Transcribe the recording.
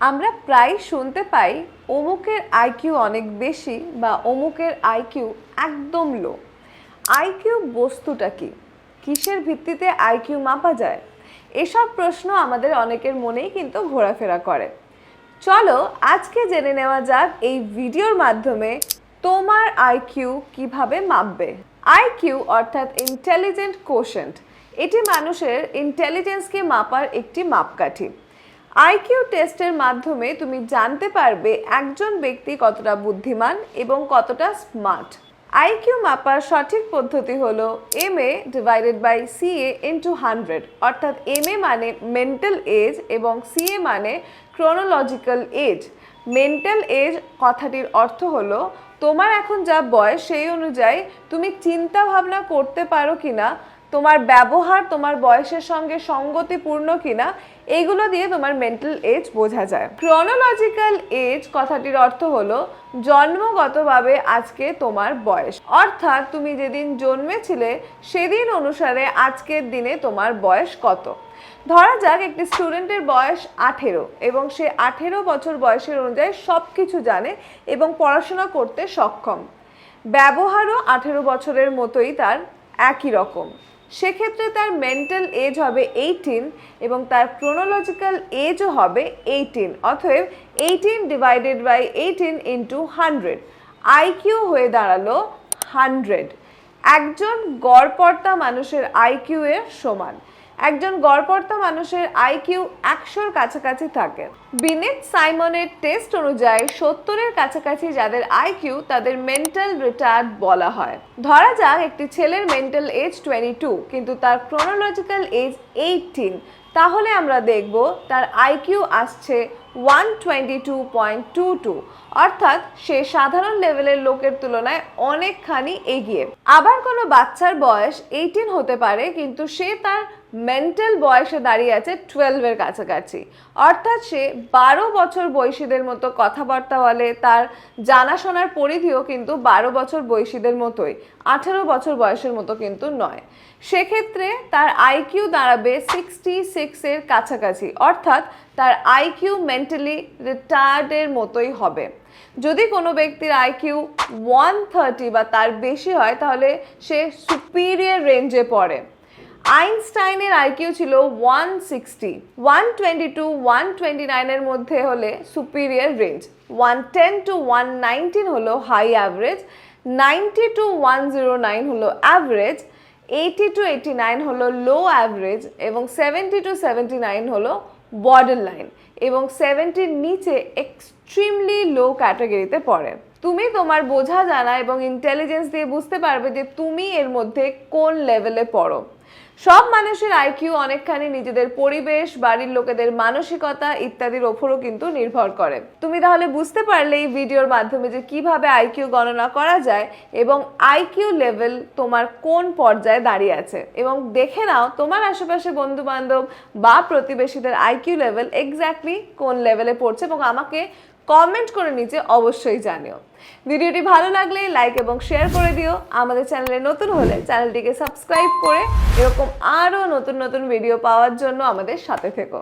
আমরা প্রায় শুনতে পাই অমুকের আইকিউ অনেক বেশি বা অমুকের আইকিউ একদম লো আইকিউ বস্তুটা কি? কিসের ভিত্তিতে আইকিউ মাপা যায়? এসব প্রশ্ন আমাদের অনেকের মনেই কিন্তু ঘোরাফেরা করে। চলো আজকে জেনে নেওয়া যাক এই ভিডিওর মাধ্যমে তোমার আইকিউ কীভাবে মাপবে। আইকিউ অর্থাৎ ইন্টেলিজেন্ট কোশেন্ট এটি মানুষের ইন্টেলিজেন্সকে মাপার একটি মাপকাঠি। আইকিউ টেস্টের মাধ্যমে তুমি জানতে পারবে একজন ব্যক্তি কতটা বুদ্ধিমান এবং কতটা স্মার্ট। আইকিউ মাপার সঠিক পদ্ধতি হলো M A divided by C A into hundred অর্থাৎ এম এ মানে মেন্টাল এজ এবং সি এ মানে ক্রোনোলজিক্যাল এজ মেন্টাল এজ কথাটির অর্থ হলো, তোমার এখন যা বয়স সেই অনুযায়ী তুমি চিন্তা ভাবনা করতে পারো কিনা তোমার ব্যবহার, তোমার বয়সের সঙ্গে সঙ্গতিপূর্ণ কিনা এইগুলো দিয়ে তোমার মেন্টাল এজ বোঝা যায়। ক্রনোলজিক্যাল এজ কথাটির অর্থ হলো জন্মগতভাবে আজকে তোমার বয়স। অর্থাৎ তুমি যেদিন জন্মেছিলে, সেদিন অনুসারে আজকের দিনে তোমার বয়স কত? ধরা যাক একটি স্টুডেন্টের বয়স আঠেরো এবং সে আঠেরো বছর বয়সের অনুযায়ী সব কিছু জানে এবং পড়াশোনা করতে সক্ষম। ব্যবহারও আঠেরো বছরের মতোই তার একই রকম। সেক্ষেত্রে তার মেন্টাল এজ হবে এইটিন এবং তার ক্রোনোলজিক্যাল এজও হবে এইটিন অতএব eighteen divided by eighteen into hundred IQ হয়ে দাঁড়াল হান্ড্রেড একজন গড়পর্তা মানুষের আইকিউ এর সমান। একজন গড়পর্তা মানুষের আইকিউ একশোর কাছাকাছি থাকে। বিনেট সাইমনের টেস্ট অনুযায়ী সত্তরের কাছাকাছি যাদের আইকিউ তাদের মেন্টাল রিটার্ড বলা হয়। ধরা যাক একটি ছেলের মেন্টাল এজ টোয়েন্টি টু, কিন্তু তার ক্রোনোলজিক্যাল এজ এইটিন তাহলে আমরা দেখব তার আইকিউ আসছে one twenty two point two two অর্থাৎ সে সাধারণ লেভেলের লোকের তুলনায় অনেকখানি এগিয়ে। আবার কোনো বাচ্চার বয়স এইটিন হতে পারে, কিন্তু সে তার মেন্টাল বয়সে দাঁড়িয়ে আছে টুয়েলভের কাছাকাছি। অর্থাৎ সে বারো বছর বয়সীদের মতো কথাবার্তা বলে, তার জানাশোনার পরিধিও কিন্তু বারো বছর বয়সীদের মতোই, আঠেরো বছর বয়সের মতো কিন্তু নয়। সেক্ষেত্রে তার আইকিউ দাঁড়াবে সিক্সটি সিক্সের কাছাকাছি, অর্থাৎ তার আইকিউ মেন্টালি রিটায়ার্ডের মতোই হবে। যদি কোনো ব্যক্তির আইকিউ ওয়ান থার্টি বা তার বেশি হয়, তাহলে সে সুপিরিয়র রেঞ্জে পড়ে। আইনস্টাইনের আইকিউ ছিল one sixty one twenty to one twenty নাইনের মধ্যে হলে superior range one ten to one nineteen হলো high average ninety to one zero nine হলো average eighty to eighty nine হলো লো অ্যাভারেজ এবং সেভেন্টি টু সেভেন্টি নাইন হলো borderline এবং সেভেন্টির নিচে এক্সট্রিমলি লো ক্যাটাগরিতে পড়ে। তুমি তোমার বোঝা জানা এবং ইন্টেলিজেন্স দিয়ে বুঝতে পারবে যে তুমি এর মধ্যে কোন লেভেলে পড়ো। সব মানুষের আইকিউ অনেকখানি নিজেদের পরিবেশ, বাড়ির লোকেদের মানসিকতা ইত্যাদির ওপরও কিন্তু নির্ভর করে। তুমি তাহলে বুঝতে পারলে এই ভিডিওর মাধ্যমে যে কীভাবে আইকিউ গণনা করা যায় এবং আইকিউ লেভেল তোমার কোন পর্যায়ে দাঁড়িয়ে আছে। এবং দেখে নাও তোমার আশেপাশে বন্ধু বান্ধব বা প্রতিবেশীদের আইকিউ লেভেল এক্স্যাক্টলি কোন লেভেলে পড়ছে এবং আমাকে কমেন্ট করে নিচে অবশ্যই জানিও। ভিডিওটি ভালো লাগলে লাইক এবং শেয়ার করে দিও। আমাদের চ্যানেলে নতুন হলে চ্যানেলটিকে সাবস্ক্রাইব করে এরকম আরও নতুন নতুন ভিডিও পাওয়ার জন্য আমাদের সাথে থেকো।